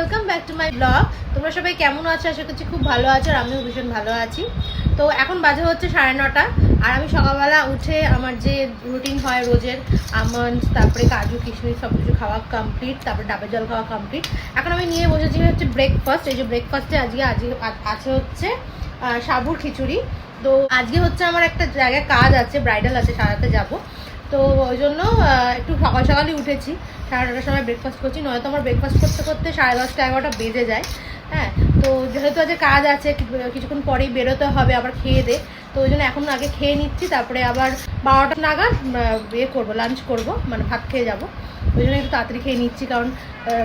Welcome back to my blog তোমরা সবাই কেমন আছো? আশা করছি খুব ভালো আছো আর আমিও ভীষণ ভালো আছি। তো এখন বাজে হচ্ছে সাড়ে নটা। আর আমি সকালবেলা উঠে আমার যে রুটিন হয় রোজের আমন্ড তারপরে কাজু, কিশমিশ সব কিছু খাওয়া কমপ্লিট তারপরে ডাবের জল খাওয়া কমপ্লিট এখন আমি নিয়ে বসেছি হচ্ছে ব্রেকফাস্ট এই যে ব্রেকফাস্টে আজকে আজকে আছে হচ্ছে সাবুর খিচুড়ি। তো আজকে হচ্ছে আমার একটা জায়গায় কাজ আছে ব্রাইডাল আছে, সারাতে যাব। তো ওই জন্য একটু সকাল সকালই উঠেছি। সাড়ে নটার সময় ব্রেকফাস্ট করছি। নয়তো আমার ব্রেকফাস্ট করতে করতে সাড়ে দশটা, এগারোটা বেজে যায়। হ্যাঁ তো যেহেতু আজকে কাজ আছে কিছুক্ষণ পরেই বেরোতে হবে আবার খেয়ে দে। তো ওই জন্য এখন আগে খেয়ে নিচ্ছি, তারপরে আবার বারোটা নাগাদ ইয়ে করব লাঞ্চ করব মানে ভাত খেয়ে যাব। ওই জন্য একটু তাড়াতাড়ি খেয়ে নিচ্ছি, কারণ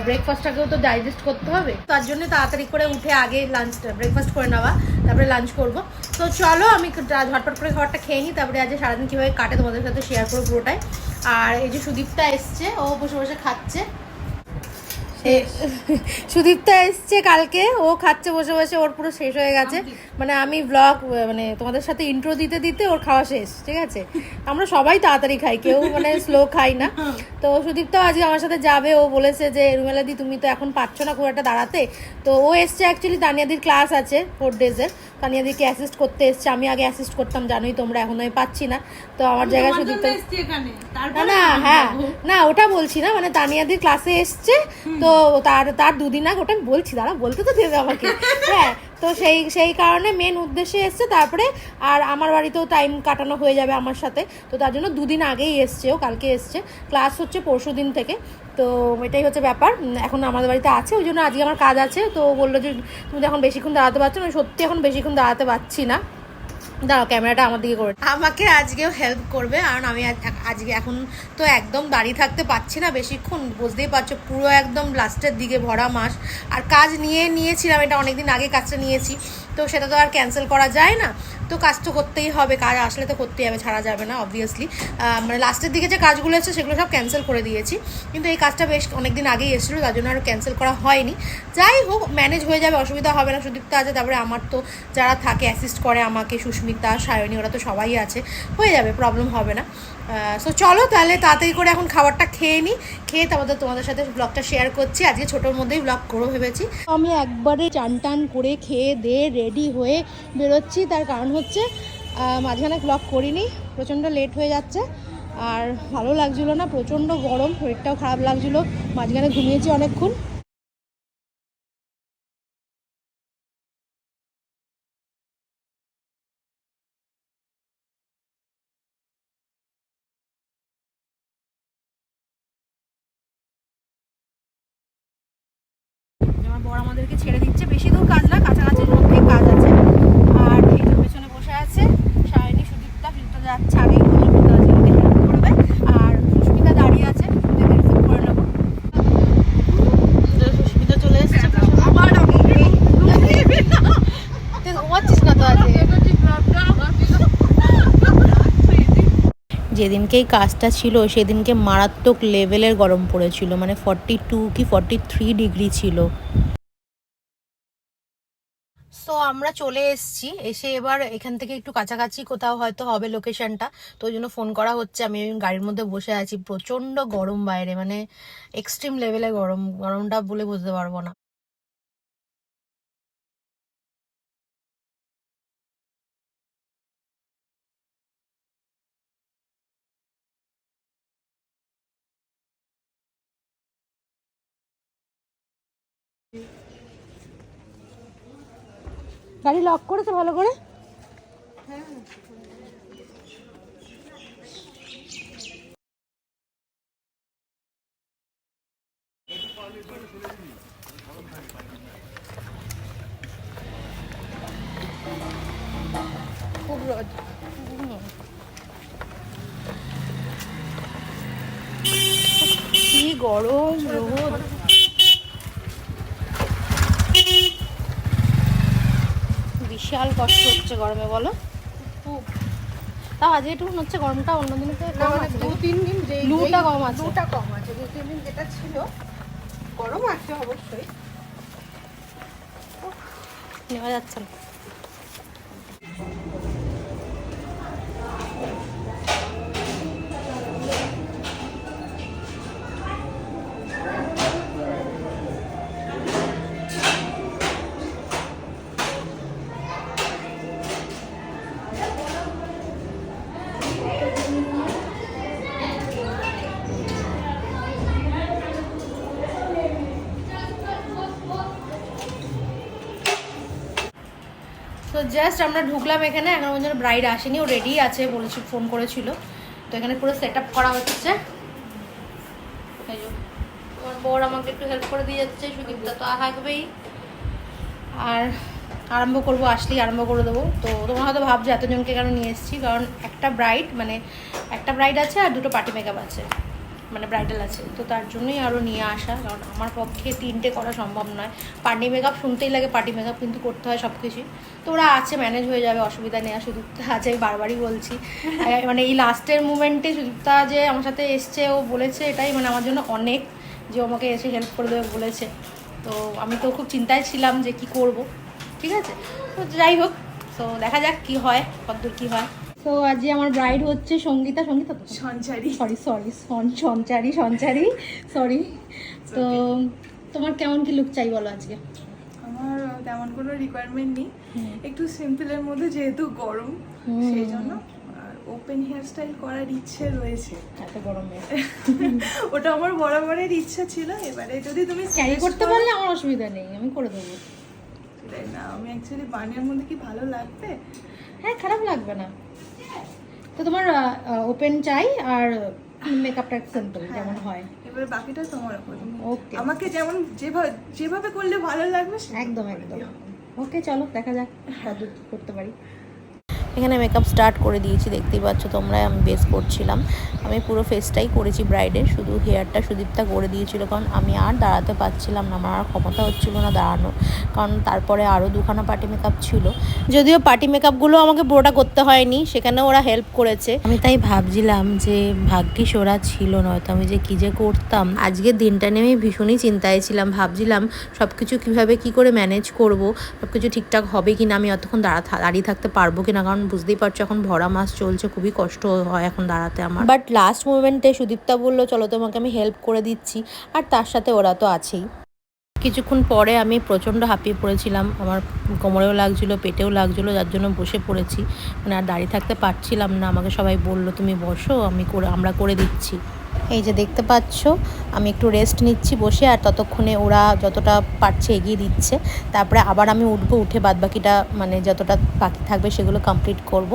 ব্রেকফাস্টটাকেও তো ডাইজেস্ট করতে হবে। তার জন্য তাড়াতাড়ি করে উঠে আগে লাঞ্চটা ব্রেকফাস্ট করে নেওয়া, তারপরে লাঞ্চ করব। তো চলো, আমি ঝটপট করে খাবারটা খেয়ে নিই, তারপরে আজ সারাদিন কীভাবে কাটে তোমাদের সাথে শেয়ার করব পুরোটাই। আর এই যে সুদীপটা এসছে, ও বসে বসে খাচ্ছে। সুদীপ্তা এসছে কালকে ও খাচ্ছে বসে বসে ওর পুরো শেষ হয়ে গেছে। মানে আমি ব্লগ মানে তোমাদের সাথে ইন্ট্রো দিতে দিতে ওর খাওয়া শেষ ঠিক আছে? আমরা সবাই তাড়াতাড়ি খাই কেউ মানে স্লো খাই না। তো সুদীপ্তাও আজকে আমার সাথে যাবে ও বলেছে যে রুমেলাদি তুমি তো এখন পাচ্ছ না খুব একটা দাঁড়াতে। তো ও এসছে অ্যাকচুয়ালি তানিয়াদির ক্লাস আছে ফোর ডেজের তানিয়াদিকে অ্যাসিস্ট করতে এসছে? আমি আগে অ্যাসিস্ট করতাম জানোই তোমরা এখন আমি পাচ্ছি না। তো আমার জায়গায় সুদীপ্তা না না হ্যাঁ। না ওটা বলছি না মানে তানিয়াদির ক্লাসে এসছে। তো তার তার দুদিন আগে ওটা আমি বলছি দাঁড়া বলতে তো দেবে আমাকে। হ্যাঁ তো সেই সেই কারণে মেন উদ্দেশ্যে এসছে তারপরে আর আমার বাড়িতেও টাইম কাটানো হয়ে যাবে আমার সাথে। তো তার জন্য দুদিন আগেই এসছে ও কালকে এসছে। ক্লাস হচ্ছে পরশু দিন থেকে। তো এটাই হচ্ছে ব্যাপার। এখন আমাদের বাড়িতে আছে ওই জন্য আজকে আমার কাজ আছে। তো বলল যে তুমি তো এখন বেশিক্ষণ দাঁড়াতে পারছ না। সত্যি এখন বেশিক্ষণ দাঁড়াতে পারছি না। দাঁড়াও, ক্যামেরাটা আমার দিকে করে আমাকে আজকেও হেল্প করবে, কারণ আমি আজকে এখন তো একদম দাঁড়িয়ে থাকতে পারছি না বেশিক্ষণ, বুঝতেই পারছ, পুরো একদম লাস্টের দিকে ভরা মাস। আর কাজ নিয়ে নিয়েছিলাম, এটা অনেকদিন আগে কাজটা নিয়েছি, তো সেটা তো আর ক্যান্সেল করা যায় না। তো কাজ তো করতেই হবে, কাজ আসলে তো করতেই হবে, ছাড়া যাবে না অবভিয়াসলি মানে লাস্টের দিকে যে কাজগুলো এসেছে সেগুলো সব ক্যান্সেল করে দিয়েছি। কিন্তু এই কাজটা বেশ অনেকদিন আগেই এসেছিল, তার জন্য আর ক্যান্সেল করা হয়নি। যাই হোক ম্যানেজ হয়ে যাবে, অসুবিধা হবে না। সুদীপ্ত আছে, তারপরে আমার তো যারা থাকে অ্যাসিস্ট করে আমাকে, সুস্মিতা, সায়নী, ওরা তো সবাই আছে। হয়ে যাবে প্রবলেম হবে না। সো চলো তাহলে তাড়াতাড়ি করে এখন খাবারটা খেয়ে নিই খেয়ে তারপর তোমাদের সাথে ব্লগটা শেয়ার করছি। আজকে ছোটোর মধ্যেই ব্লগ করব ভেবেছি। আমি একবারে চান টান করে খেয়ে দিয়ে রেডি হয়ে বেরোচ্ছি। তার কারণ হচ্ছে মাঝখানে ব্লগ করিনি, প্রচণ্ড লেট হয়ে যাচ্ছে, আর ভালো লাগছিল না, প্রচণ্ড গরম, শরীরটাও খারাপ লাগছিল, মাঝখানে ঘুমিয়েছি অনেকক্ষণ। বর আমাদেরকে ছেড়ে দিচ্ছে, বেশি দূর কাজ না কাছাকাছির মধ্যেই কাজ আছে আর এই যে পেছনে বসে আছে সায়নী সুদীপ্তা সুদীপ্তা যাচ্ছে আগেই সুদীপ্তা আছে আমাকে হেল্প করবে আর সুস্মিতা দাঁড়িয়ে আছে ওদেরকে রিসিভ করে নেব তো সুস্মিতা চলে এসেছে আবার তুই ঘুমাচ্ছিস না তো আজকে যেদিনকে এই কাজটা ছিল, সেদিনকে মারাত্মক লেভেলের গরম পড়েছিল মানে ফর্টি টু কি ফর্টি থ্রি ডিগ্রি ছিল। সো আমরা চলে এসেছি, এসে এবার এখান থেকে একটু কাছাকাছি কোথাও হয়তো হবে লোকেশনটা তো ওই জন্য ফোন করা হচ্ছে। আমি গাড়ির মধ্যে বসে আছি প্রচণ্ড গরম বাইরে মানে এক্সট্রিম লেভেলে গরম, গরমটা বলে বুঝতে পারব না। গাড়ি লক করেছে ভালো করে? কি গরম রোদ। কষ্ট হচ্ছে গরমে বলো? তাও আজ একটু মনে হচ্ছে গরমটা অন্য দিন থেকে কম আছে। দু তিন দিন যে লুটা কম আছে। লুটা কম আছে। দু তিন দিন যেটা ছিল গরম আছে অবশ্যই। নেওয়া যাচ্ছে না। তো জাস্ট আমরা ঢুকলাম এখানে, এখন পর্যন্ত ব্রাইড আসেনি, ও রেডি আছে বলেছি ফোন করেছিল। তো এখানে পুরো সেট আপ করা হচ্ছে। আমার বর আমাকে একটু হেল্প করে দিয়ে যাচ্ছে, সুদীপটা তো থাকবেই। আর আরম্ভ করব, আসলেই আরম্ভ করে দেবো। তো তোমরা হয়তো ভাবছ, এতজনকে কেন নিয়ে এসেছি? কারণ একটা ব্রাইড মানে একটা ব্রাইড আছে আর দুটো পার্টি মেকআপ আছে। মানে ব্রাইডাল আছে। তো তার জন্যই আরও নিয়ে আসা। কারণ আমার পক্ষে তিনটে করা সম্ভব নয়। পার্টি মেকআপ শুনতেই লাগে পার্টি মেকআপ কিন্তু করতে হয় সব কিছুই তো ওরা আছে ম্যানেজ হয়ে যাবে অসুবিধা নেই। আর সুদীপ্তা আছে আমি বারবারই বলছি। মানে এই লাস্টের মুমেন্টে সুদীপ্তা যে আমার সাথে এসছে ও বলেছে এটাই মানে আমার জন্য অনেক যে ও আমাকে এসে হেল্প করে দেবে বলেছে। তো আমি তো খুব চিন্তায় ছিলাম যে কি করব। ঠিক আছে? তো যাই হোক তো দেখা যাক কি হয় কতদূর কী হয়। তো আজকে আমার ব্রাইড হচ্ছে সঙ্গীতা। সঙ্গীতা তো? Sanchari. Sorry sorry Sanchari Sanchari sorry তো তোমার কেমন কি লুক চাই বলো আজকে? আমার তেমন কোনো রিকোয়ারমেন্ট নেই। একটু সিম্পলের মধ্যে যেহেতু গরম সেই জন্য আর ওপেন হেয়ার স্টাইল করার ইচ্ছে রয়েছে। এত গরমে ওটা আমার বরাবরের ইচ্ছা ছিল এবারে যদি তুমি ক্যারি করতে পারলে আমার অসুবিধা নেই আমি করে দেবো। না আমি অ্যাকচুয়ালি বানিয়ার মধ্যে কি ভালো লাগবে? হ্যাঁ খারাপ লাগবে না। তো তোমার ওপেন চাই আর মেকআপটা সিম্পল যেমন হয়। এবার বাকিটা তোমার উপর। ওকে আমাকে যেমন যেভাবে যেভাবে করলে ভালো লাগবে একদম একদম। ওকে চলো দেখা যাক। কতদূর করতে পারি। এখানে মেকআপ স্টার্ট করে দিয়েছি, দেখতেই পাচ্ছ তোমরা আমি বেস করছিলাম। আমি পুরো ফেসটাই করেছি ব্রাইডের শুধু হেয়ারটা সুদীপটা করে দিয়েছিল, কারণ আমি আর দাঁড়াতে পারছিলাম না, আমার আর ক্ষমতা হচ্ছিল না দাঁড়ানোর। কারণ তারপরে আরও দুখানা পার্টি মেকআপ ছিল। যদিও পার্টি মেকআপগুলো আমাকে পুরোটা করতে হয়নি সেখানে ওরা হেল্প করেছে। আমি তাই ভাবছিলাম যে ভাগ্যিস ওরা ছিল, নয়তো আমি যে কী যে করতাম। আজকের দিনটা নিয়ে আমি ভীষণই চিন্তায় ছিলাম, ভাবছিলাম সব কিছু কীভাবে কী করে ম্যানেজ করব সব কিছু ঠিকঠাক হবে কি না আমি অতক্ষণ দাঁড়া দাঁড়িয়ে থাকতে পারব কি না কারণ বুঝতেই পারছ, এখন ভরা মাস চলছে, খুবই কষ্ট হয় এখন দাঁড়াতে আমার। বাট লাস্ট মোমেন্টে সুদীপ্তা বলল, চলো তোমাকে আমি হেল্প করে দিচ্ছি। আর তার সাথে ওরা তো আছেই। কিছুক্ষণ পরে আমি প্রচণ্ড হাঁপিয়ে পড়েছিলাম। আমার কোমরেও লাগছিল, পেটেও লাগছিল, যার জন্য বসে পড়েছি। মানে আর দাঁড়িয়ে থাকতে পারছিলাম না। আমাকে সবাই বলল, তুমি বসো, আমি করে, আমরা করে দিচ্ছি। এই যে দেখতে পাচ্ছ আমি একটু রেস্ট নিচ্ছি বসে আর ততক্ষণে ওরা যতটা পারছে এগিয়ে দিচ্ছে। তারপরে আবার আমি উঠবো উঠে বাদবাকিটা মানে যতটা বাকি থাকবে সেগুলো কমপ্লিট করব।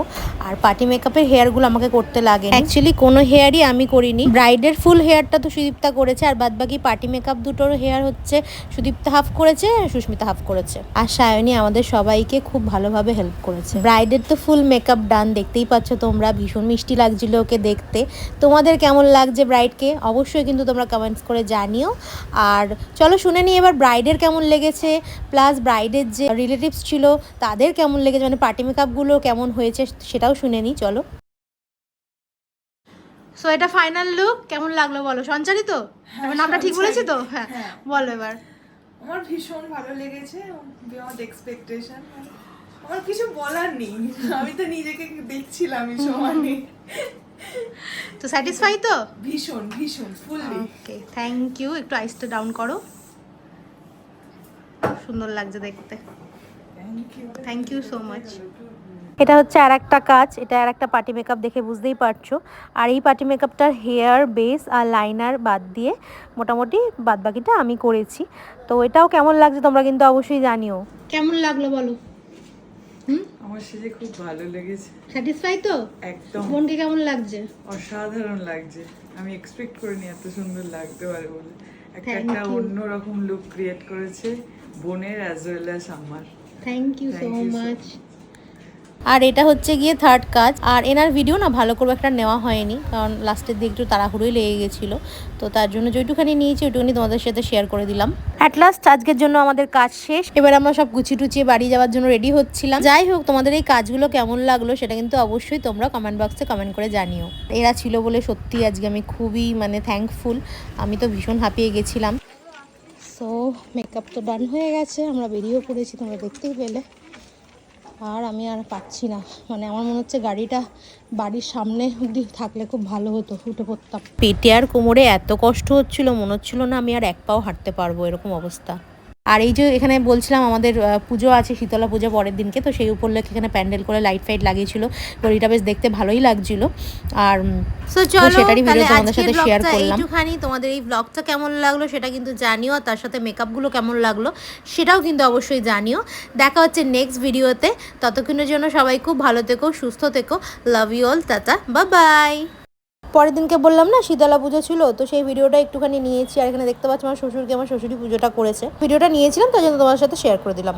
আর পার্টি মেকআপের হেয়ারগুলো আমাকে করতে লাগে অ্যাকচুয়ালি কোনো হেয়ারই আমি করিনি। ব্রাইডের ফুল হেয়ারটা তো সুদীপ্তা করেছে আর বাদবাকি পার্টি মেকআপ দুটোর হেয়ার হচ্ছে সুদীপ্তা হাফ করেছে সুস্মিতা হাফ করেছে। আর সায়নী আমাদের সবাইকে খুব ভালোভাবে হেল্প করেছে। ব্রাইডের তো ফুল মেকআপ ডান দেখতেই পাচ্ছ তোমরা। ভীষণ মিষ্টি লাগছিল ওকে দেখতে। তোমাদের কেমন লাগছে ব্রাইডকে অবশ্যই কিন্তু তোমরা কমেন্টস করে জানিও। আর চলো শুনে নিই এবার ব্রাইডের কেমন লেগেছে প্লাস ব্রাইডের যে রিলেটিভস ছিল তাদের কেমন লেগেছে মানে পার্টি মেকআপগুলো কেমন হয়েছে সেটাও শুনে নিই চলো। সো এটা ফাইনাল লুক কেমন লাগল বলো? সঞ্চারি তো? এবার নামটা ঠিক বলেছি তো? হ্যাঁ। হ্যাঁ। বলো এবার। আমার ভীষণ ভালো লেগেছে বিয়ন্ড এক্সপেকটেশন আমার কিছু বলার নেই আমি তো নিজেকে দেখছিলামই সমানে তো স্যাটিসফাই তো? ভীষণ ভীষণ ফুললি ওকে থ্যাংক ইউ একটু আইসটা ডাউন করো। সুন্দর লাগছে দেখতে। Thank you thank you so much এটা হচ্ছে আর একটা কাজ এটা আর একটা পার্টি মেকআপ দেখে বুঝতেই পারছ। আর এই পার্টি মেকআপটার হেয়ার বেস আর লাইনার বাদ দিয়ে মোটামুটি বাদবাকিটা আমি করেছি। তো এটাও কেমন লাগছে তোমরা কিন্তু অবশ্যই জানিও। কেমন লাগল বলো? হুম? আমার সেজে খুব ভালো লেগেছে। স্যাটিসফাই তো? একদম। বোনকে কেমন লাগছে? অসাধারণ লাগছে। আমি এক্সপেক্ট করিনি এত সুন্দর লাগতে পারে বলে। একটা একটা. অন্যরকম লুক ক্রিয়েট করেছে বোনের অ্যাজ ওয়েল অ্যাজ আমার। থ্যাংক ইউ সো মাচ আর এটা হচ্ছে গিয়ে থার্ড কাজ। আর এনার ভিডিও না ভালো করে একটা নেওয়া হয়নি, কারণ লাস্টের দিকে একটু তাড়াহুড়োই লেগে গেছিল। তো তার জন্য যেটুখানি নিয়েছি ওইটুখানি তোমাদের সাথে শেয়ার করে দিলাম। অ্যাট লাস্ট আজকের জন্য আমাদের কাজ শেষ। এবার আমরা সব গুছিয়ে টুচিয়ে বাড়ি যাওয়ার জন্য রেডি হচ্ছিলাম। যাই হোক, তোমাদের এই কাজগুলো কেমন লাগল সেটা কিন্তু অবশ্যই তোমরা কমেন্ট বক্সে কমেন্ট করে জানিও। এরা ছিল বলে সত্যি আজকে আমি খুবই মানে থ্যাঙ্কফুল আমি তো ভীষণ হাঁপিয়ে গেছিলাম। সো মেকআপ তো ডান হয়ে গেছে, আমরা বেরিয়েও পড়েছি তোমরা দেখতেই পেলে। আর আমি আর পাচ্ছি না। মানে আমার মনে হচ্ছে গাড়িটা বাড়ির সামনে অব্দি থাকলে খুব ভালো হতো, উঠে পড়তাম। পেটে আর কোমরে এত কষ্ট হচ্ছিল, মনে হচ্ছিল না আমি আর এক পাও হাঁটতে পারব, এরকম অবস্থা। আর এই যে এখানে বলছিলাম আমাদের পুজো আছে শীতলা পুজো পরের দিনকে তো সেই উপলক্ষে এখানে প্যান্ডেল করে লাইট ফাইট লাগিয়েছিল। গড়িটা বেশ দেখতে ভালোই লাগছিল। আর সেটারই তাহলে তোমাদের সাথে শেয়ার করলাম। এইটুখানি। তোমাদের এই ব্লগটা কেমন লাগল সেটা কিন্তু জানিও আর তার সাথে মেকআপগুলো কেমন লাগল সেটাও কিন্তু অবশ্যই জানিও। দেখা হচ্ছে নেক্সট ভিডিওতে ততক্ষণের জন্য সবাই খুব ভালো থেকো সুস্থ থেকো। লাভ ইউ অল টাটা বা বাই পরের দিনকে বললাম না, শীতলা পুজো ছিল, তো সেই ভিডিওটা একটুখানি নিয়েছি, আর এখানে দেখতে পাচ্ছি আমার শ্বশুরকে, আমার শ্বশুরি পুজোটা করেছে। ভিডিওটা নিয়েছিলাম তাই জন্য তোমার সাথে শেয়ার করে দিলাম।